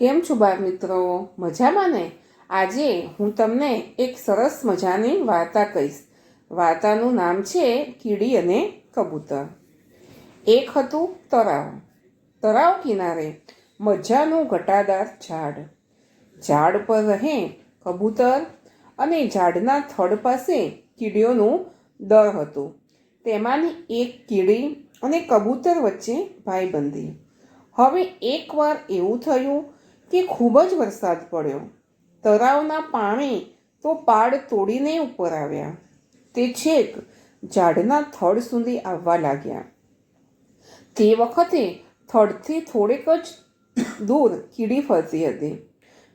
કેમ છો બાળ મિત્રો? મજામાં ને? આજે હું તમને એક સરસ મજાની વાર્તા કહીશ. વાર્તાનું નામ છે કીડી અને કબૂતર. એક હતું તળાવ તળાવ કિનારે મજાનું ઘટાદાર ઝાડ. ઝાડ પર રહે કબૂતર અને ઝાડના થડ પાસે કીડીઓનું દર હતું. તેમાંની એક કીડી અને કબૂતર વચ્ચે ભાઈબંધી. હવે એકવાર એવું થયું કે ખૂબ જ વરસાદ પડ્યો. તળાવના પાણી તો પાડ તોડીને ઉપર આવ્યા. તે છેક ઝાડના થડ સુધી આવવા લાગ્યા. તે વખતે થડથી થોડેક જ દૂર કીડી ફરતી હતી.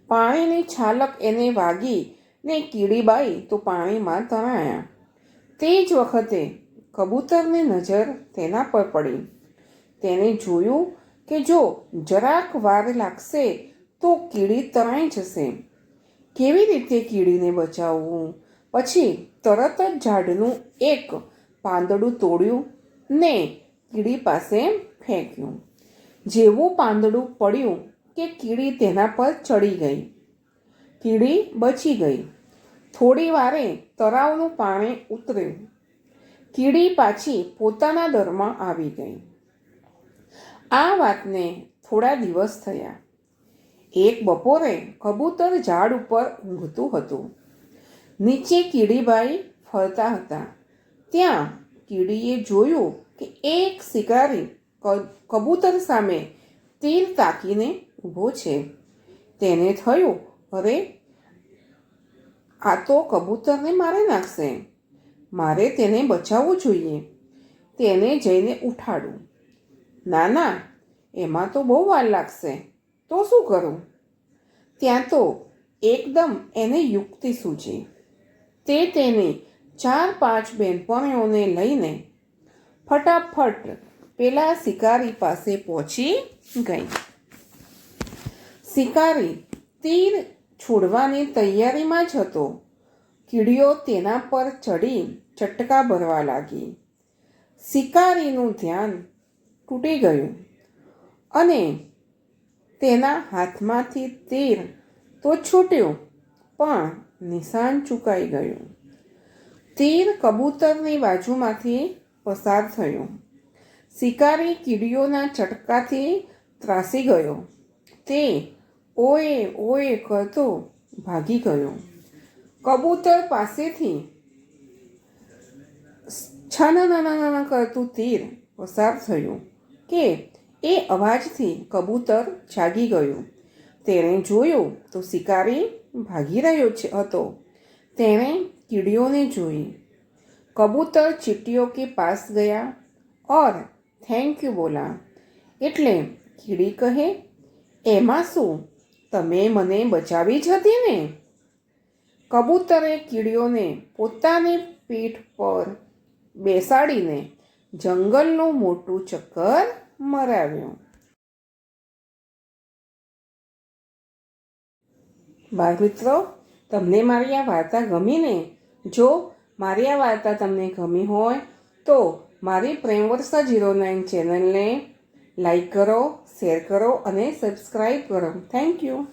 પાણીની છાલક એને વાગી ને કીડીબાઈ તો પાણીમાં તણાયા. તે જ વખતે કબૂતરની નજર તેના પર પડી. તેને જોયું કે જો જરાક વાર લાગશે તો કીડી તણાઈ જશે. કેવી રીતે કીડીને બચાવવું? પછી તરત જ ઝાડનું એક પાંદડું તોડ્યું ને કીડી પાસે ફેંક્યું. જેવું પાંદડું પડ્યું કે કીડી તેના પર ચડી ગઈ. કીડી બચી ગઈ. થોડી વારે તળાવનું પાણી ઉતર્યું. કીડી પાછી પોતાના દરમાં આવી ગઈ. આ વાતને થોડા દિવસ થયા. એક બપોરે કબૂતર ઝાડ ઉપર ઊંઘતું હતું. નીચે કીડીબાઈ ફરતા હતા. ત્યાં કીડીએ જોયું કે એક શિકારી કબૂતર સામે તીર તાકીને ઊભો છે. તેને થયું, અરે, આ તો કબૂતરને મારી નાખશે. મારે તેને બચાવવું જોઈએ. તેને જઈને ઉઠાડું. ના ના એમાં તો બહુ વાર લાગશે. તો શું કરું? ત્યાં તો એકદમ એને યુક્તિ સૂચી તે તેને ચાર પાંચ બહેનપણીઓને લઈને ફટાફટ પેલા શિકારી પાસે પહોંચી ગઈ. શિકારી તીર છોડવાની તૈયારીમાં જ હતો. કીડીઓ તેના પર ચડી ચટકા ભરવા લાગી. શિકારીનું ધ્યાન તૂટી ગયું અને તેના હાથમાંથી તીર તો છૂટ્યું, પણ નિશાન ચૂકાઈ ગયું. તીર કબૂતરની બાજુમાંથી પસાર થયું. શિકારી કીડીઓના ચટકાથી ત્રાસી ગયો. તે ઓએ ઓએ કરતો ભાગી ગયો. કબૂતર પાસેથી છાના નાના નાના કરતું તીર પસાર થયું કે એ અવાજથી કબૂતર જાગી ગયું. તેણે જોયું તો શિકારી ભાગી રહ્યો છે હતો. તેણે કીડીઓને જોઈ. કબૂતર ચીટીઓ કે પાસ ગયા ઓર થેન્ક યુ બોલા. એટલે કીડી કહે, એમાં શું? તમે મને બચાવી જ હતી ને? કબૂતરે કીડીઓને પોતાની પીઠ પર બેસાડીને જંગલનું મોટું ચક્કર મરાવ્યું. બાળ મિત્રો, તમને મારી આ વાર્તા ગમી ને? જો મારી આ વાર્તા તમને ગમી હોય, તો મારી પ્રેમવર્ષા જીરો નાઇન ચેનલને લાઈક કરો, શેર કરો અને સબસ્ક્રાઈબ કરો. Thank you.